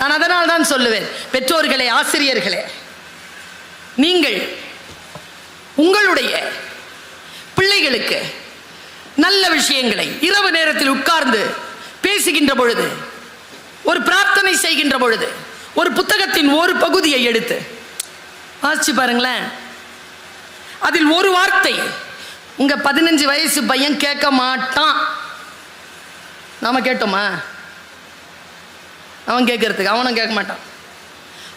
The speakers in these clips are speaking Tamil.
நான் அதனால் தான் சொல்லுவேன் பெற்றோர்களே ஆசிரியர்களே நீங்கள் உங்களுடைய பிள்ளைகளுக்கு நல்ல விஷயங்களை இரவு நேரத்தில் உட்கார்ந்து பேசுகின்ற பொழுது ஒரு பிரார்த்தனை செய்கின்ற பொழுது ஒரு புத்தகத்தின் ஒரு பகுதியை எடுத்து வாசிச்சு பாருங்களேன். அதில் ஒரு வார்த்தை உங்கள் பதினஞ்சு வயசு பையன் கேட்க மாட்டான். நாம கேட்டோமா? அவன் கேட்கறதுக்கு அவனும் கேட்க மாட்டான்.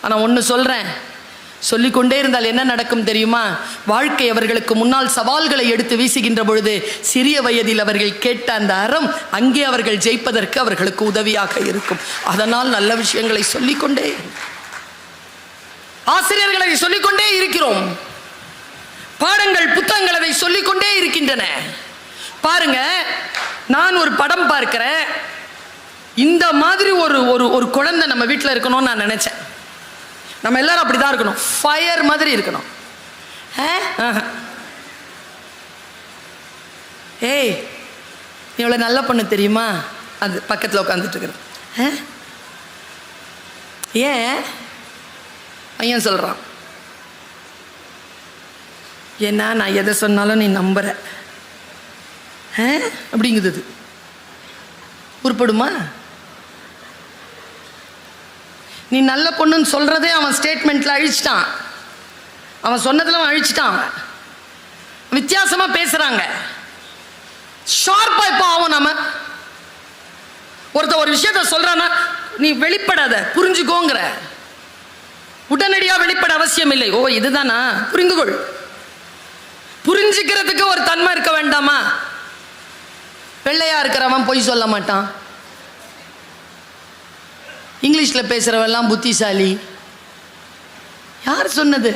ஆனால் ஒன்று சொல்கிறேன் சொல்லிக்கொண்டே இருந்தால் என்ன நடக்கும் தெரியுமா? வாழ்க்கை அவர்களுக்கு முன்னால் சவால்களை எடுத்து வீசுகின்ற பொழுது சிறிய வயதில் அவர்கள் கேட்ட அந்த அறம் அங்கே அவர்கள் ஜெயிப்பதற்கு அவர்களுக்கு உதவியாக இருக்கும். அதனால் நல்ல விஷயங்களை சொல்லிக்கொண்டே. ஆசிரியர்களை சொல்லிக்கொண்டே இருக்கிறோம். பாடங்கள் புத்தகங்கள் அதை சொல்லிக்கொண்டே இருக்கின்றன. பாருங்க நான் ஒரு படம் பார்க்கிறேன். இந்த மாதிரி ஒரு ஒரு ஒரு குழந்தை நம்ம வீட்டில் இருக்கணும்னு நான் நினச்சேன் நம்ம எல்லாரும் அப்படிதான் இருக்கணும் ஃபயர் மாதிரி இருக்கணும் ஆ? ஆஹா. ஏய் நீ இவ்வளோ நல்ல பொண்ணு தெரியுமா அது பக்கத்தில் உட்காந்துட்டு இருக்கிறேன் ஆ? ஏன் பையன் சொல்கிறான் ஏன்னா நான் எதை சொன்னாலும் நீ நம்புற ஆ? அப்படிங்குது அது. உருப்படுமா நீ நல்ல பொண்ணுன்னு சொல்கிறதே அவன் ஸ்டேட்மெண்ட்டில் அழிச்சிட்டான். அவன் சொன்னதில் அவன் அழிச்சிட்டான். அவன் பேசுகிறாங்க ஷார்ப்பாக இப்போ ஆகும் நம்ம ஒருத்த ஒரு விஷயத்த சொல்கிறான்னா நீ வெளிப்படாத புரிஞ்சுக்கோங்கிற. உடனடியாக வெளிப்பட அவசியம் இல்லை. ஓ இதுதானா? புரிந்து கொள் புரிஞ்சுக்கிறதுக்கு ஒரு தன்மை இருக்க வேண்டாமா? வெள்ளையாக இருக்கிறவன் பொய் சொல்ல மாட்டான். இங்கிலீஷில் பேசுகிறவெல்லாம் புத்திசாலி. யார் சொன்னது?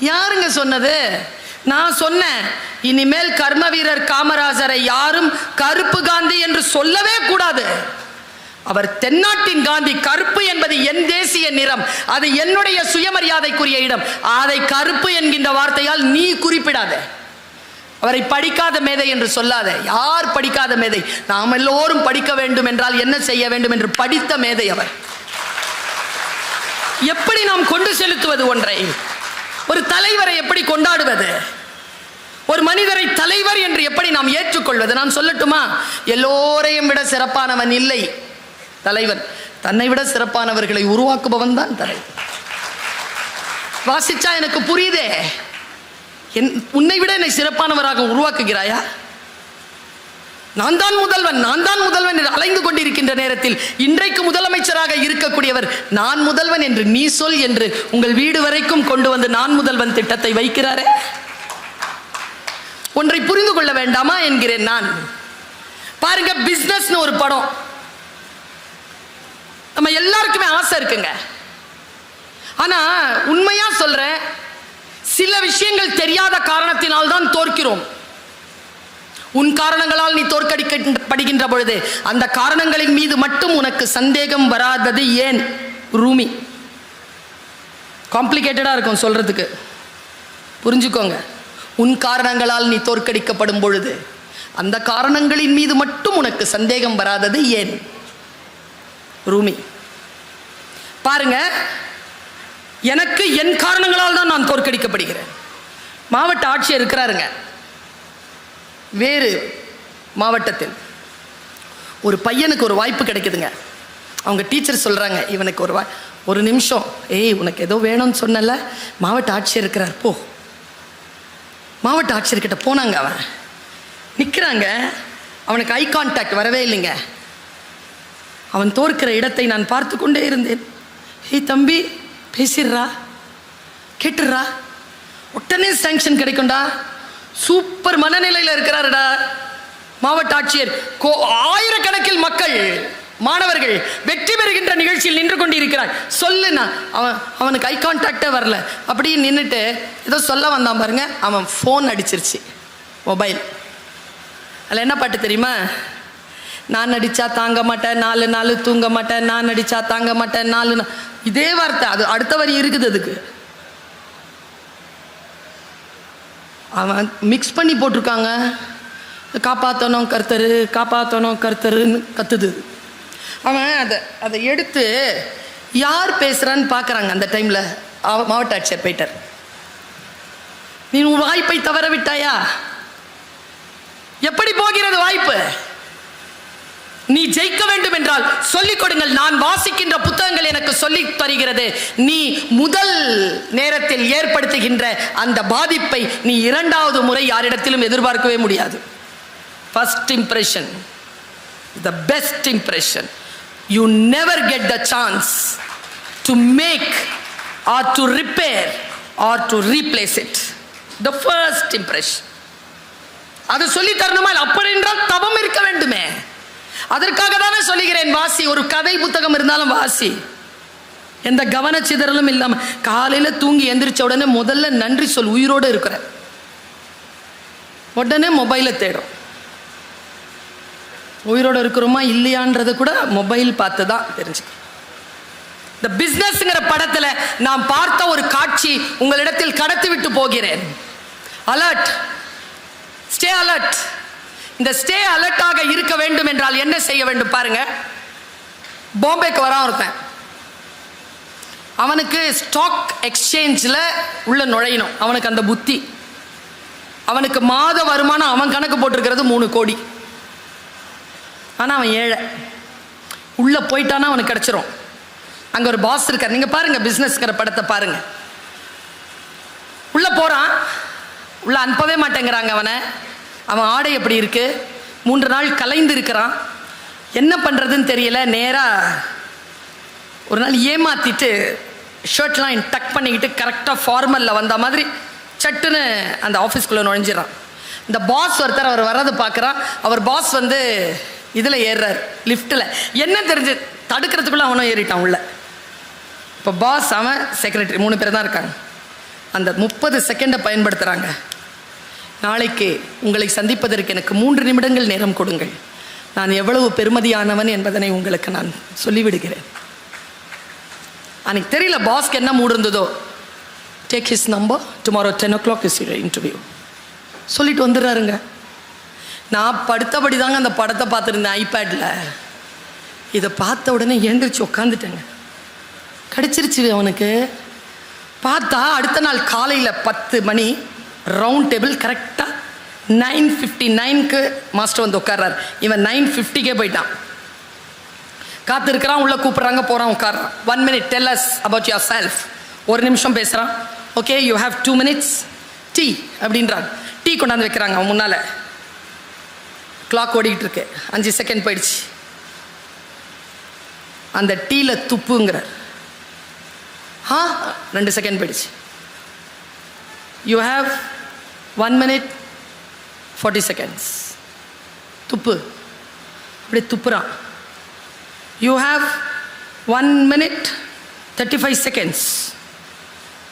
யாருங்க சொன்னது? நான் சொன்னேன் இனிமேல் கர்ம வீரர் காமராஜரை யாரும் கருப்பு காந்தி என்று சொல்லவே கூடாது. அவர் தென்னாட்டின் காந்தி கருப்பு என்பது என் தேசிய நிறம். அது என்னுடைய சுயமரியாதைக்குரிய இடம். அதை கருப்பு என்கின்ற வார்த்தையால் நீ குறிப்பிடாதே. அவரை படிக்காத மேதை என்று சொல்லாத. யார் படிக்காத மேதை? நாம் எல்லோரும் படிக்க வேண்டும் என்றால் என்ன செய்ய வேண்டும் என்று படித்த மேதை அவர். எப்படி நாம் கொண்டு செலுத்துவது ஒன்றை? ஒரு தலைவரை எப்படி கொண்டாடுவது? ஒரு மனிதரை தலைவர் என்று எப்படி நாம் ஏற்றுக்கொள்வது? நான் சொல்லட்டுமா? எல்லோரையும் விட சிறப்பானவன் இல்லை. தலைவன். தன்னை விட சிறப்பானவர்களை உருவாக்குபவன் தான் தலைவன். வாசிச்சா எனக்கு புரியுதே? என் உன்னை விட என்னை சிறப்பானவராக உருவாக்குகிறாயா? நான் தான் முதல்வன் நான் தான் முதல்வன் என்று அலைந்து கொண்டிருக்கின்ற நேரத்தில் இன்றைக்கு முதலமைச்சராக இருக்கக்கூடியவர் நான் முதல்வன் என்று நீ சொல் என்று உங்கள் வீடு வரைக்கும் கொண்டு வந்து நான் முதல்வன் திட்டத்தை வைக்கிறாரே? ஒன்றை புரிந்து கொள்ள வேண்டாமா என்கிறேன் நான். பாருங்க பிஸ்னஸ்னு ஒரு படம். நம்ம எல்லாருக்குமே ஆசை இருக்குங்க. ஆனா உண்மையா சொல்றேன் சில விஷயங்கள் தெரியாத காரணத்தினால் தான் தோற்கிறோம். உன் காரணங்களால் நீ தோற்கடிக்கப்படுகின்ற பொழுது அந்த காரணங்களின் மீது மட்டும் உனக்கு சந்தேகம் வராதது ஏன்? ரூமி. காம்ப்ளிகேட்டடாக இருக்கும் சொல்றதுக்கு. புரிஞ்சுக்கோங்க. உன் காரணங்களால் நீ தோற்கடிக்கப்படும் பொழுது அந்த காரணங்களின் மீது மட்டும் உனக்கு சந்தேகம் வராதது ஏன்? ரூமி. பாருங்க எனக்கு என் காரணங்களால் தான் நான் தோற்கடிக்கப்படுகிறேன். மாவட்ட ஆட்சியர் இருக்கிறாருங்க. வேறு மாவட்டத்தில். ஒரு பையனுக்கு ஒரு வாய்ப்பு கிடைக்குதுங்க. அவங்க டீச்சர் சொல்கிறாங்க இவனுக்கு ஒரு வாய் ஒரு நிமிஷம். ஏய் உனக்கு ஏதோ வேணும்னு சொன்னல மாவட்ட ஆட்சியர் இருக்கிறார் போ. மாவட்ட ஆட்சியர்கிட்ட போனாங்க அவன். நிற்கிறாங்க அவனுக்கு ஐ கான்டாக்ட் வரவே இல்லைங்க. அவன் தோற்கிற இடத்தை நான் பார்த்து கொண்டே இருந்தேன். ஏய் தம்பி பேசிடுறா? கேட்டுடுறா? உடனே சேங்ஷன் கிடைக்கும்டா. சூப்பர் மனநிலையில் இருக்கிறாருடா. மாவட்ட ஆட்சியர் கோ ஆயிரக்கணக்கில் மக்கள் மாணவர்கள் வெற்றி பெறுகின்ற நிகழ்ச்சியில் நின்று கொண்டிருக்கிறார். சொல்லுண்ணா. அவன் அவனுக்கு ஐ கான்டாக்டே வரல. அப்படியே நின்றுட்டு ஏதோ சொல்ல வந்தான் பாருங்க. அவன் ஃபோன் அடிச்சிருச்சு. மொபைல் அதில் என்ன பாட்டு தெரியுமா? நான் அடித்தா தாங்க மாட்டேன் நாலு நாள் தூங்க மாட்டேன் நான் அடித்தா தாங்க மாட்டேன் நாலு நா- இதே வார்த்தை அது அடுத்த வரி இருக்குது அதுக்கு. அவன் மிக்ஸ் பண்ணி போட்டிருக்காங்க. காப்பாற்றணும் கருத்தரு காப்பாற்றணும் கர்த்தருன்னு கத்துது. அவன் அதை அதை எடுத்து யார் பேசுகிறான்னு பார்க்குறாங்க அந்த டைமில் மாவட்ட ஆட்சியர் போயிட்டார். நீ உன் வாய்ப்பை தவற விட்டாயா? எப்படி போகிறது வாய்ப்பு? நீ ஜெயிக்க வேண்டும் என்றால் சொல்லிக் கொடுங்கள். நான் வாசிக்கின்ற புத்தகங்கள் எனக்கு சொல்லி தருகிறது. நீ முதல் நேரத்தில் ஏற்படுத்துகின்ற அந்த பாதிப்பை நீ இரண்டாவது முறை யாரிடத்திலும் எதிர்பார்க்கவே முடியாது. First impression the best impression you never get the chance to make or to repair or to replace it the first impression அது சொல்லி தரணுமா? அப்படி என்றால் தவம் இருக்க வேண்டுமே. அதற்காக தானே சொல்லுகிறேன் வாசி. ஒரு கதை புத்தகம் இருந்தாலும் வாசி. எந்த கவனச்சிதறலும் இல்லாம காலையில் தூங்கி எந்திரிச்ச உடனே முதல்ல நன்றி சொல் உயிரோடு இருக்கிற. உடனே மொபைலை தேடும். உயிரோடு இருக்கிறோமா இல்லையான்றது கூட மொபைல் பார்த்து தான் தெரிஞ்சுக்கணும். இந்த பிசினஸ்ங்கிற படத்துல நான் பார்த்த ஒரு காட்சி உங்களிடத்தில் கடத்தி விட்டு போகிறேன். அலர்ட் ஸ்டே அலர்ட் இந்த ஸ்டே அலர்ட்டாக இருக்க வேண்டும் என்றால் என்ன செய்ய வேண்டும் பாருங்க. பாம்பேக்கு வரான் ஒருத்தன். அவனுக்கு ஸ்டாக் எக்ஸ்சேஞ்சில் உள்ள நுழையணும். அவனுக்கு அந்த புத்தி. அவனுக்கு மாத வருமானம் அவன் கணக்கு போட்டிருக்கிறது மூணு கோடி. ஆனால் அவன் ஏழை. உள்ளே போயிட்டானா அவனுக்கு கிடச்சிரும். அங்கே ஒரு பாஸ் இருக்கார். நீங்கள் பாருங்கள் பிஸ்னஸ்ங்கிற படத்தை பாருங்கள் உள்ளே போகிறான் உள்ளே அனுப்பவே மாட்டேங்கிறாங்க அவனை. அவன் ஆடை எப்படி இருக்கு? மூன்று நாள் கலைந்து இருக்கிறான். என்ன பண்ணுறதுன்னு தெரியல. நேராக ஒரு நாள் ஏமாத்திட்டு ஷர்ட்லாம் டக் பண்ணிக்கிட்டு கரெக்டாக ஃபார்மலில் வந்த மாதிரி சட்டுன்னு அந்த ஆஃபீஸ்க்குள்ளே நுழைஞ்சிடறான். இந்த பாஸ் ஒருத்தர் அவர் வர்றதை பார்க்குறான். அவர் பாஸ் வந்து இதில் ஏறுறார் லிஃப்ட்டில் என்ன தெரிஞ்சு? தடுக்கிறதுக்குள்ளே அவனும் ஏறிட்டான் உள்ள. இப்போ பாஸ் அவன் செக்ரட்டரி மூணு பேர் தான் இருக்காங்க. அந்த முப்பது செகண்டை பயன்படுத்துகிறாங்க நாளைக்கு உங்களை சந்திப்பதற்கு எனக்கு மூன்று நிமிடங்கள் நேரம் கொடுங்கள். நான் எவ்வளவு பெருமதியானவன் என்பதனை உங்களுக்கு நான் சொல்லிவிடுகிறேன். அன்னைக்கு தெரியல பாஸ்க்கு என்ன மூடு இருந்ததோ. Take his number tomorrow ten o'clock is interview சொல்லிட்டு வந்துடுறாருங்க. நான் படுத்தபடி தாங்க அந்த படத்தை பார்த்துருந்தேன் ஐபேடில் இதை பார்த்த உடனே எழுந்திரிச்சு உட்காந்துட்டேங்க கிடச்சிருச்சு அவனுக்கு. பார்த்தா அடுத்த நாள் காலையில் பத்து மணி ரவுண்ட் டேபிள் கரெக்டாக நைன் ஃபிஃப்டி நைனுக்கு மாஸ்டர் வந்து உட்கார்றார். இவன் நைன் ஃபிஃப்டிக்கே போயிட்டான். காத்திருக்கிறான் உள்ளே கூப்பிட்றாங்க போகிறான் உட்கார்றான். One minute tell us about your self ஒரு நிமிஷம் பேசுகிறான் okay you have two minutes tea அப்படின்றாங்க டீ கொண்டாந்து வைக்கிறாங்க அவன் முன்னால். கிளாக் ஓடிக்கிட்டு இருக்கு. அஞ்சு செகண்ட் போயிடுச்சு. அந்த டீல துப்புங்கிறார். ஆ? ரெண்டு செகண்ட் போயிடுச்சு. You have one minute forty seconds துப்பு. அப்படி துப்புறான். You have one minute thirty five seconds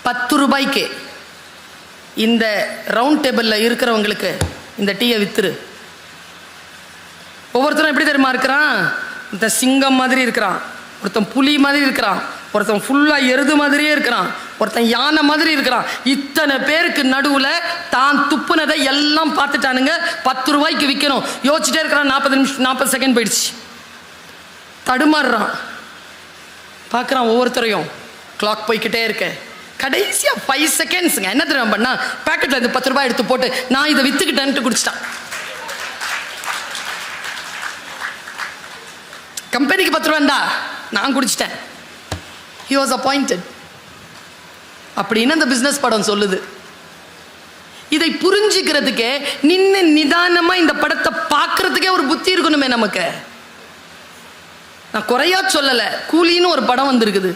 பத்து ரூபாய்க்கு இந்த ரவுண்ட் டேபிளில் இருக்கிறவங்களுக்கு இந்த டீயை வித்துரு. ஒவ்வொருத்தரும் எப்படி தெரியுமா இருக்கிறான்? ஒருத்தன் சிங்கம் மாதிரி இருக்கிறான். ஒருத்தன் புலி மாதிரி இருக்கிறான். ஒருத்தன் ஃபுல்லாக எருது மாதிரியே இருக்கிறான். ஒருத்தன் யானை மாதிரி இருக்கிறான். இத்தனை பேருக்கு நடுவில் தான் துப்புனதை எல்லாம் பார்த்துட்டானுங்க. பத்து ரூபாய்க்கு விற்கணும் யோசிச்சுட்டே இருக்கிறான். நாற்பது நிமிஷம் நாற்பது செகண்ட் போயிடுச்சு. தடுமாறுறான். பார்க்குறான் ஒவ்வொருத்தரையும். கிளாக் போய்க்கிட்டே இருக்கேன் கடைசியாக ஃபைவ் செகண்ட்ஸுங்க என்ன தெரியுமா பண்ணா? பேக்கெட்டில் இருந்து பத்து ரூபாய் எடுத்து போட்டு நான் இதை விற்றுக்கிட்டேன்ட்டு குடிச்சிட்டான். கம்பெனிக்கு பத்து ரூபாண்டா நான் குடிச்சிட்டேன். ஹி வாஸ் அப்பாயிண்டட் அப்படின்னு அந்த பிஸ்னஸ் படம் சொல்லுது. இதை புரிஞ்சுக்கிறதுக்கே நின்று நிதானமா இந்த படத்தை பார்க்கறதுக்கே ஒரு புத்தி இருக்கணுமே நமக்கு. நான் குறையா சொல்லலை கூலின்னு ஒரு படம் வந்திருக்குது.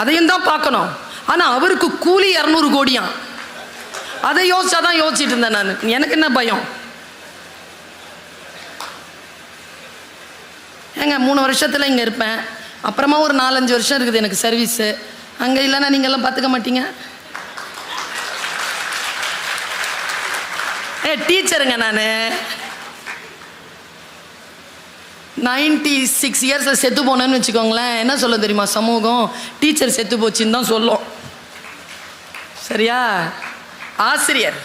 அதையும் தான் பார்க்கணும். ஆனால் அவருக்கு கூலி இரநூறு கோடியாம் அதை யோசிச்சா தான் யோசிச்சுட்டு இருந்தேன் நான். எனக்கு என்ன பயம்? ஏங்க மூணு வருஷத்தில் இங்கே இருப்பேன். அப்புறமா ஒரு நாலஞ்சு வருஷம் இருக்குது எனக்கு சர்வீஸு அங்கே இல்லைன்னா நீங்கள்லாம் பார்த்துக்க மாட்டீங்க. ஏ டீச்சருங்க நான். நைன்டி சிக்ஸ் இயர்ஸில் செத்து போனேன்னு வச்சுக்கோங்களேன். என்ன சொல்ல தெரியுமா சமூகம்? டீச்சர் செத்து போச்சுன்னு தான் சொல்லும். சரியா? ஆசிரியர்.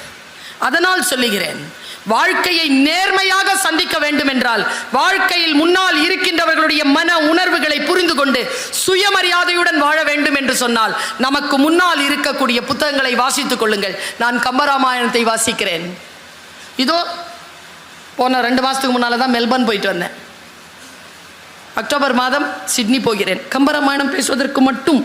அதனால் சொல்லுகிறேன். வாழ்க்கையை நேர்மையாக சந்திக்க வேண்டும் என்றால் வாழ்க்கையில் முன்னால் இருக்கின்றவர்களுடைய மன உணர்வுகளை புரிந்து கொண்டு சுயமரியாதையுடன் வாழ வேண்டும் என்று சொன்னால் நமக்கு முன்னால் இருக்கக்கூடிய புத்தகங்களை வாசித்துக் கொள்ளுங்கள். நான் கம்பராமாயணத்தை வாசிக்கிறேன். இதோ போன ரெண்டு மாதத்துக்கு முன்னால் தான் மெல்பர்ன் போயிட்டு வந்தேன். அக்டோபர் மாதம் சிட்னி போகிறேன். கம்பராமாயணம் பேசுவதற்கு மட்டும்